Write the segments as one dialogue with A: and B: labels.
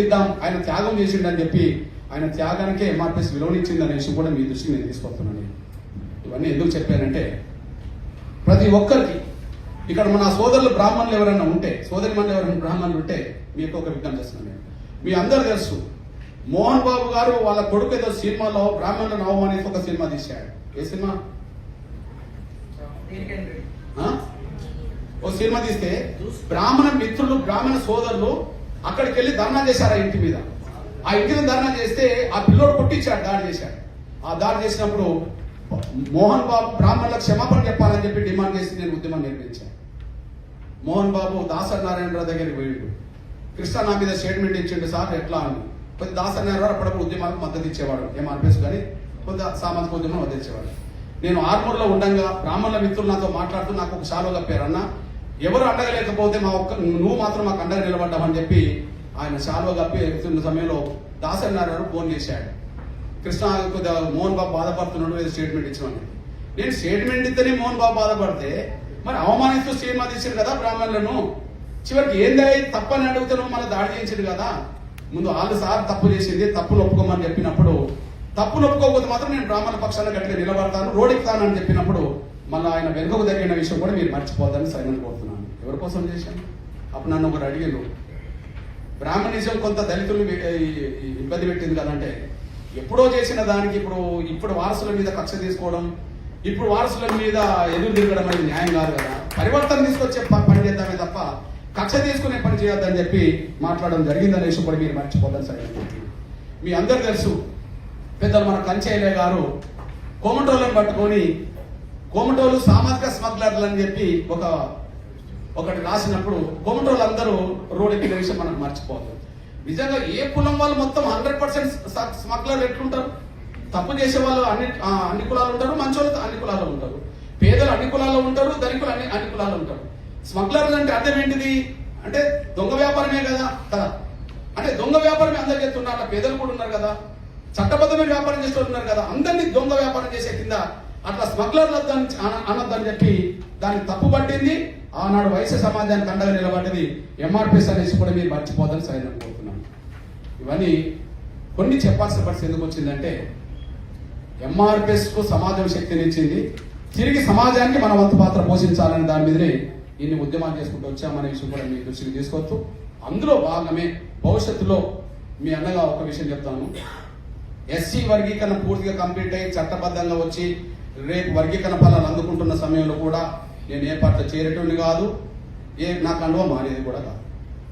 A: గౌరవిద్దాం ఆయన త్యాగం చేసిండని చెప్పి ఆయన త్యాగానికే ఎంఆర్పిఎస్ విలువనిచ్చింది అనే విషయం కూడా మీ దృష్టికి నేను తీసుకొస్తున్నాను ఇవన్నీ ఎందుకు చెప్పానంటే ప్రతి ఒక్కరికి ఇక్కడ మన సోదరులు బ్రాహ్మణులు ఎవరైనా ఉంటే సోదరి మంది ఎవరైనా బ్రాహ్మణులు ఉంటే మీకు ఒక విజ్ఞప్తి చేస్తున్నాను నేను. మీ అందరు తెలుసు మోహన్ బాబు గారు వాళ్ళ కొడుకు ఏదో సినిమాలో బ్రాహ్మణులను అవమానిస్తూ ఒక సినిమా తీశాడు ఏ సినిమా? ఓ సినిమా తీస్తే బ్రాహ్మణ మిత్రులు బ్రాహ్మణ సోదరులు అక్కడికి వెళ్ళి ధర్నా చేశారు ఆ ఇంటి మీద. ఆ ఇంటి మీద ధర్నా చేస్తే ఆ పిల్లోడు కొట్టించాడు దాడి చేశాడు. ఆ దాడి చేసినప్పుడు మోహన్ బాబు బ్రాహ్మణులకు క్షమాపణ చెప్పాలని చెప్పి డిమాండ్ చేసి నేను ఉద్యమం నిర్మించాను. మోహన్ బాబు దాసరి నారాయణరావు దగ్గరికి పోయిండు. కృష్ణ నా మీద స్టేట్మెంట్ ఇచ్చిండు సార్ ఎట్లా అని. కొద్ది దాసరి నారాయణరావు అప్పుడప్పుడు ఉద్యమాలకు మద్దతు ఇచ్చేవాడు ఎంఆర్పిఎస్ కానీ కొద్ది సామాజిక ఉద్యమం మద్దతు ఇచ్చేవాడు. నేను ఆర్మూర్లో ఉండగా బ్రాహ్మణుల మిత్రులు నాతో మాట్లాడుతూ నాకు ఒక షాలో కప్పారు అన్న ఎవరు అండగలేకపోతే మా ఒక్క నువ్వు మాత్రం మాకు అండగా నిలబడ్డామని చెప్పి ఆయన శాల్వ కప్పి ఎక్కుతున్న సమయంలో దాసరి నారాయణ ఫోన్ చేశాడు. కృష్ణ కొద్దిగా మోహన్ బాబు బాధపడుతున్నాడు ఏదో స్టేట్మెంట్ ఇచ్చామని. నేను స్టేట్మెంట్ ఇస్తేనే మోహన్ బాబు బాధపడితే మరి అవమానిస్తూ సినిమా తీసాడు కదా బ్రాహ్మణులను? చివరికి ఏంది తప్పని అడుగుతాను మన దాడి చేయించాడు కదా. ముందు వాళ్ళు సార్ తప్పు చేసింది తప్పులు ఒప్పుకోమని చెప్పినప్పుడు తప్పులు ఒప్పుకోకపోతే మాత్రం నేను బ్రాహ్మణ పక్షాన్ని గట్టిగా నిలబడతాను రోడ్డుకి ఎక్కుతానని చెప్పినప్పుడు మళ్ళీ ఆయన వెనుకకు తగిన విషయం కూడా మీరు మర్చిపోద్దని సైలెంట్ కోరుతున్నాను. ఎవరి కోసం చేశాను అప్పుడు నన్ను ఒకరు అడిగారు బ్రాహ్మణిజం కొంత దళితులు ఇబ్బంది పెట్టింది కదంటే ఎప్పుడో చేసిన దానికి ఇప్పుడు ఇప్పుడు వారసుల మీద కక్ష తీసుకోవడం ఇప్పుడు వారసుల మీద ఎదురు తిరగడం అనేది న్యాయం కాదు కదా. పరివర్తన తీసుకొచ్చే పని చేద్దామే తప్ప కక్ష తీసుకునే పని చేయొద్దని చెప్పి మాట్లాడడం జరిగిందని విషయం కూడా మీరు మర్చిపోద్దని సరే మీ అందరు తెలుసు పెద్దలు మన కంచయ్య గారు కోమటోళ్ళని పట్టుకొని కోమటోలు సామాజిక స్మగ్లర్లు అని చెప్పి ఒక ఒకటి రాసినప్పుడు కోమటోళ్ళు అందరూ రోడ్ ఎక్కిన విషయం మనకు మర్చిపోదు నిజంగా ఏ కులం వాళ్ళు మొత్తం హండ్రెడ్ పర్సెంట్ స్మగ్లర్ ఎట్లుంటారు? తప్పు చేసే వాళ్ళు అన్ని ఆ, అన్ని కులాలు ఉంటారు మంచోళ్ళు అన్ని కులాలు ఉంటారు. పేదలు అన్ని కులాల్లో ఉంటారు ధనికులు అన్ని అన్ని కులాలు ఉంటారు. స్మగ్లర్లు అంటే అర్థం ఏంటిది? అంటే దొంగ వ్యాపారమే కదా కదా. అంటే దొంగ వ్యాపారమే అందరు చేస్తున్నారు అట్లా పేదలు కూడా ఉన్నారు కదా. చట్టబద్ధమైన వ్యాపారం చేస్తున్నారు కదా. అందరినీ దొంగ వ్యాపారం చేసే కింద అట్లా స్మగ్లర్లు వద్దని అనొద్దని చెప్పి దాన్ని తప్పు పట్టింది ఆనాడు వైశ్య సమాజానికి అండగా నిలబడ్డది ఎంఆర్పిఎస్ అనేసి కూడా మీరు మర్చిపోదని సైన్ అనుకుంటున్నాను ఇవన్నీ కొన్ని చెప్పాల్సిన పరిస్థితి ఎందుకు వచ్చిందంటే ఎంఆర్పిఎస్కు సమాజం శక్తినిచ్చింది తిరిగి సమాజానికి మన వంతు పాత్ర పోషించాలని దాని మీదనే ఇన్ని ఉద్యమాలు చేసుకుంటూ వచ్చామనే విషయం కూడా మీ దృష్టికి తీసుకోవచ్చు. అందులో భాగమే భవిష్యత్తులో మీ అన్నగా ఒక విషయం చెప్తాను. ఎస్సీ వర్గీకరణ పూర్తిగా కంప్లీట్ అయ్యి చట్టబద్ధంగా వచ్చి రేపు వర్గీకరణ ఫలాలు అందుకుంటున్న సమయంలో కూడా నేను ఏ పట్ల చేరేటోని కాదు. ఏ నా కండువ మానేది కూడా కాదు.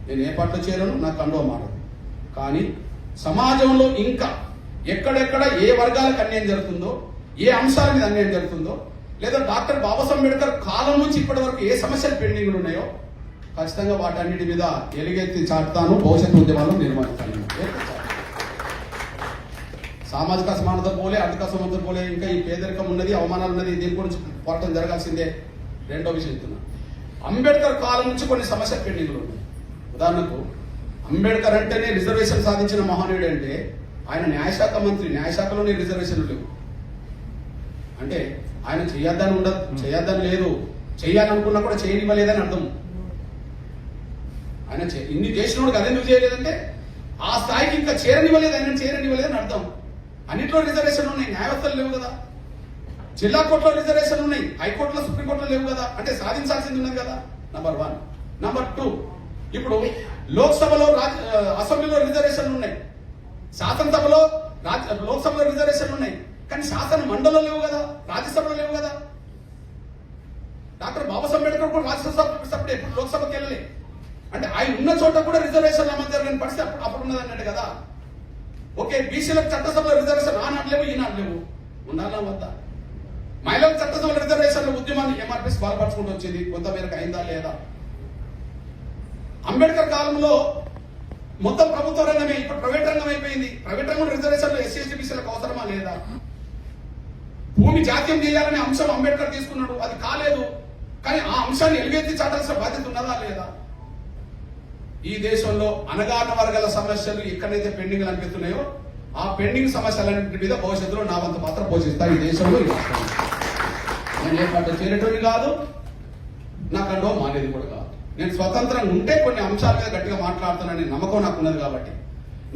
A: నేను ఏ పట్ల చేరను నా కండువ మారదు. కానీ సమాజంలో ఇంకా ఎక్కడెక్కడ ఏ వర్గాలకు అన్యాయం జరుగుతుందో ఏ అంశాల మీద అన్యాయం జరుగుతుందో లేదా డాక్టర్ బాబాసాహెబ్ అంబేద్కర్ కాలం నుంచి ఇప్పటి వరకు ఏ సమస్యలు పెండింగ్లు ఉన్నాయో ఖచ్చితంగా వాటన్నిటి మీద ఎలుగెత్తి చాటుతాను. భవిష్యత్తు ఉద్యమాలను నిర్వహిస్తాను సామాజిక అసమానత పోలే ఆర్థిక అసమానత పోలే ఇంకా ఈ పేదరికం ఉన్నది అవమానాలు ఉన్నది దీని గురించి పోరాటం జరగాల్సిందే. రెండో విషయం చెప్తున్నా. అంబేద్కర్ కాలం నుంచి కొన్ని సమస్యలు పెండింగ్లు ఉన్నాయి. ఉదాహరణకు అంబేద్కర్ అంటేనే రిజర్వేషన్ సాధించిన మహనీయుడు అంటే ఆయన న్యాయశాఖ మంత్రి న్యాయశాఖలోనే రిజర్వేషన్లు లేవు. అంటే ఆయన చేయొద్దని ఉండదు చేయొద్దని లేదు. చేయాలనుకున్నా కూడా చేయనివ్వలేదని అర్థం. ఆయన చే- ఇన్ని చేసినోడు అదెందుకు చేయలేదంటే ఆ స్థాయికి ఇంకా చేరనివ్వలేదు ఆయన చేరనివ్వలేదని అర్థం. అన్నిట్లో రిజర్వేషన్ ఉన్నాయి న్యాయవత్తలు లేవు కదా. జిల్లా కోర్టులో రిజర్వేషన్ ఉన్నాయి. హైకోర్టులో సుప్రీంకోర్టులో లేవు కదా. అంటే సాధించాల్సింది ఉన్నది కదా. నంబర్ వన్ నంబర్ టూ ఇప్పుడు లోక్సభలో అసెంబ్లీలో రిజర్వేషన్ ఉన్నాయి. శాసనసభలో లోక్సభలో రిజర్వేషన్ ఉన్నాయి. కానీ శాసన మండలం లేవు కదా. రాజ్యసభలో లేవు కదా. డాక్టర్ బాబాసాహెబ్ అంబేద్కర్ కూడా రాజ్యసభ సభ్యుడు. ఎప్పుడు లోక్సభకి వెళ్ళలే. అంటే ఆయన ఉన్న చోట కూడా రిజర్వేషన్ అమలు జరగని పరిస్థితి అప్పుడు అప్పుడు ఉన్నది అన్నట్టు కదా. ఓకే బీసీలకు చట్టసభలో రిజర్వేషన్ ఆనాడు లేవు ఈనాడు లేవు. ఉండాలా వద్దా? మహిళల చట్టసభలో రిజర్వేషన్ల ఉద్యమాన్ని ఎంఆర్పీఎస్ బలపరుచుకుంటూ వచ్చింది. కొంత మేరకు అయిందా లేదా? అంబేద్కర్ కాలంలో మొత్తం ప్రభుత్వ రంగమే ఇప్పుడు ప్రైవేట్ రంగం అయిపోయింది. ప్రైవేట్ రంగం రిజర్వేషన్లు ఎస్సీ బీసీలకు అవసరమా లేదా? భూమి జాత్యం చేయాలనే అంశం అంబేద్కర్ తీసుకున్నాడు. అది కాలేదు. కానీ ఆ అంశాన్ని ఎలుగెత్తి చాటాల్సిన బాధ్యత ఉన్నదా లేదా? ఈ దేశంలో అనగాహన వర్గాల సమస్యలు ఎక్కడైతే పెండింగ్ అనిపిస్తున్నాయో ఆ పెండింగ్ సమస్యలన్నింటి మీద భవిష్యత్తులో నా వంతు పాత్ర పోషిస్తా ఈ దేశంలో నేను ఏ పార్టీ చేరేటోని కాదు నాకంటో మానేది కూడా కాదు. నేను స్వతంత్రంగా ఉంటే కొన్ని అంశాల మీద గట్టిగా మాట్లాడుతానని నమ్మకం నాకు ఉన్నది కాబట్టి.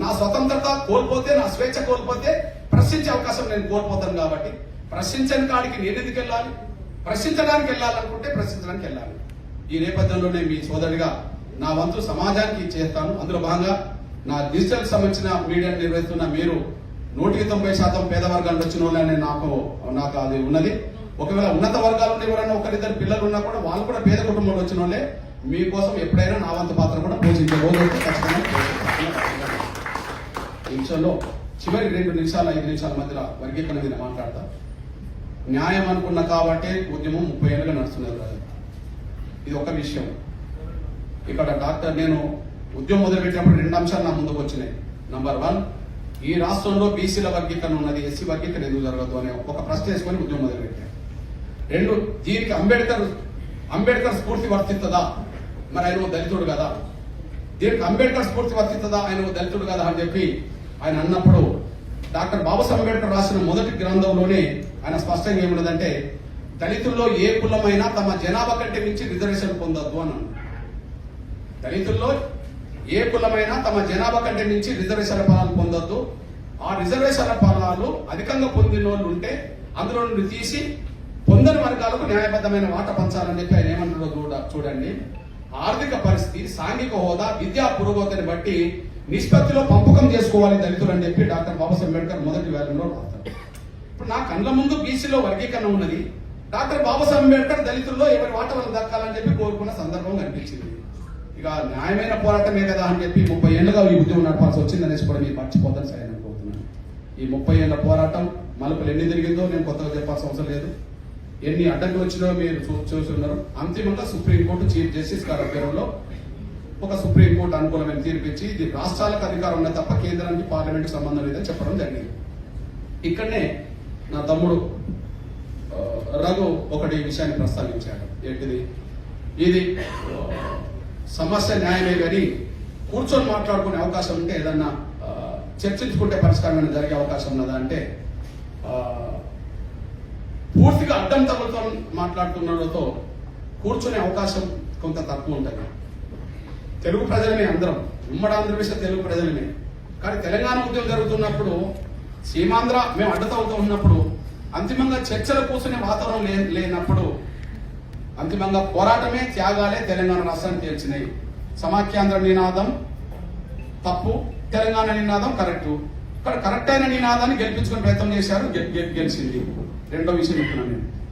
A: నా స్వతంత్రత కోల్పోతే నా స్వేచ్ఛ కోల్పోతే ప్రశ్నించే అవకాశం నేను కోల్పోతాను కాబట్టి. ప్రశ్నించని కాడికి నేను ఎందుకు వెళ్ళాలి? ప్రశ్నించడానికి వెళ్ళాలనుకుంటే ప్రశ్నించడానికి వెళ్ళాలి. ఈ నేపథ్యంలోనే మీ సోదరుడిగా నా వంతు సమాజానికి చేస్తాను. అందులో భాగంగా నా డిజిటల్ సంబంధించిన మీడియా నిర్వహిస్తున్న మీరు నూటికి తొంభై శాతం పేద వర్గాలు వచ్చిన వాళ్ళని నాకు నాకు అది ఉన్నది. ఒకవేళ ఉన్నత వర్గాలు ఎవరైనా ఒకరిద్దరు పిల్లలు ఉన్నా కూడా వాళ్ళు కూడా పేద కుటుంబంలో వచ్చిన వాళ్ళే మీకోసం ఎప్పుడైనా నా వంత పాత్ర కూడా పోషించే రోజు నిమిషంలో ఖచ్చితంగా చివరి రెండు నిమిషాల ఐదు నిమిషాల మధ్యలో వర్గీకరణ మీద మాట్లాడతా. న్యాయం అనుకున్న కాబట్టి ఉద్యమం ముప్పై ఏళ్ళుగా నడుస్తున్నది రాజు. ఇది ఒక విషయం. ఇక్కడ డాక్టర్ నేను ఉద్యమం మొదలుపెట్టినప్పుడు రెండు అంశాలు నా ముందుకు వచ్చినాయి. నంబర్ వన్ ఈ రాష్ట్రంలో బీసీల వర్గీకరణ ఉన్నది ఎస్సీ వర్గీకరణ ఎందుకు జరగదు అనే ఒక ప్రశ్న వేసుకొని ఉద్యమం మొదలుపెట్టాను. రెండు దీనికి అంబేద్కర్ అంబేద్కర్ స్ఫూర్తి వర్తిస్తుందా? మరి ఆయన ఓ దళితుడు కదా. దీనికి అంబేద్కర్ స్ఫూర్తి వర్తిస్తుందా? ఆయన ఓ దళితుడు కదా అని చెప్పి ఆయన అన్నప్పుడు డాక్టర్ బాబాసాహెబ్ అంబేద్కర్ రాసిన మొదటి గ్రంథంలోనే ఆయన స్పష్టంగా ఏమున్నదంటే దళితుల్లో ఏ కులమైనా తమ జనాభా కంటే మించి రిజర్వేషన్ పొందొద్దు అని అన్నాడు. దళితుల్లో ఏ కులమైనా తమ జనాభా కంటే మించి రిజర్వేషన్ ఫలాలు పొందొద్దు. ఆ రిజర్వేషన్ ఫలాలు అధికంగా పొందిన వాళ్ళు ఉంటే అందులో నుండి తీసి పొందని వర్గాలకు న్యాయబద్ధమైన వాట పంచాలని చెప్పి ఆయన ఏమన్నాడో చూడ చూడండి. ఆర్థిక పరిస్థితి సాంఘిక హోదా విద్యా పురోగతిని బట్టి నిష్పత్తిలో పంపకం చేసుకోవాలి దళితులు అని చెప్పి డాక్టర్ బాబాసాహెబ్ అంబేద్కర్ మొదటి వేలంలో రాస్తాడు ఇప్పుడు నా కళ్ళ ముందు బీసీలో వర్గీకరణ ఉన్నది. డాక్టర్ బాబాసాహెబ్ అంబేద్కర్ దళితుల్లో ఎవరి వాట వాళ్ళు దక్కాలని చెప్పి కోరుకున్న సందర్భం కనిపించింది. ఇక న్యాయమైన పోరాటమే కదా అని చెప్పి ముప్పై ఏళ్ళుగా ఈ ఉద్యమం నడపాల్సి వచ్చిందనేసి కూడా మీరు మర్చిపోతాను సరే అనుకుంటున్నాను ఈ ముప్పై ఏళ్ళ పోరాటం మలుపులు ఎన్ని తిరిగిందో నేను కొత్తగా చెప్పాల్సిన అవసరం లేదు. ఎన్ని అడ్డంకులు వచ్చినా మీరు చూ- చూస్తున్నారు అంతిమంగా సుప్రీంకోర్టు చీఫ్ జస్టిస్ గారి ఆధ్వర్యంలో ఒక సుప్రీంకోర్టు అనుకూలమైన తీర్పిచ్చి ఇది రాష్ట్రాలకు అధికారం ఉన్నది తప్ప కేంద్రానికి పార్లమెంట్ సంబంధం లేదని చెప్పడం జరిగింది. ఇక్కడనే నా తమ్ముడు రఘు ఒకటి విషయాన్ని ప్రస్తావించాడు. ఏంటిది? ఇది సమస్య న్యాయమే కానీ కూర్చొని మాట్లాడుకునే అవకాశం ఉంటే ఏదన్నా చర్చించుకుంటే పరిష్కారం జరిగే అవకాశం ఉన్నదా అంటే పూర్తిగా అడ్డం తగులుతో మాట్లాడుతున్నతో కూర్చునే అవకాశం కొంత తక్కువ ఉంటుంది. తెలుగు ప్రజలమే అందరం. ఉమ్మడి ఆంధ్రప్రదేశ్ తెలుగు ప్రజలమే. కానీ తెలంగాణ ఉద్యమం జరుగుతున్నప్పుడు సీమాంధ్ర మేము అడ్డతవుతూ ఉన్నప్పుడు అంతిమంగా చర్చలు కూర్చునే వాతావరణం లే లేనప్పుడు అంతిమంగా పోరాటమే త్యాగాలే తెలంగాణ రాష్ట్రాన్ని తేల్చినాయి. సమాఖ్యాంధ్ర నినాదం తప్పు తెలంగాణ నినాదం కరెక్ట్. ఇక్కడ కరెక్ట్ అయిన నినాదాన్ని గెలిపించుకునే ప్రయత్నం చేశారు గె- గెలిచింది. రెండో విషయం చెప్తున్నాను నేను.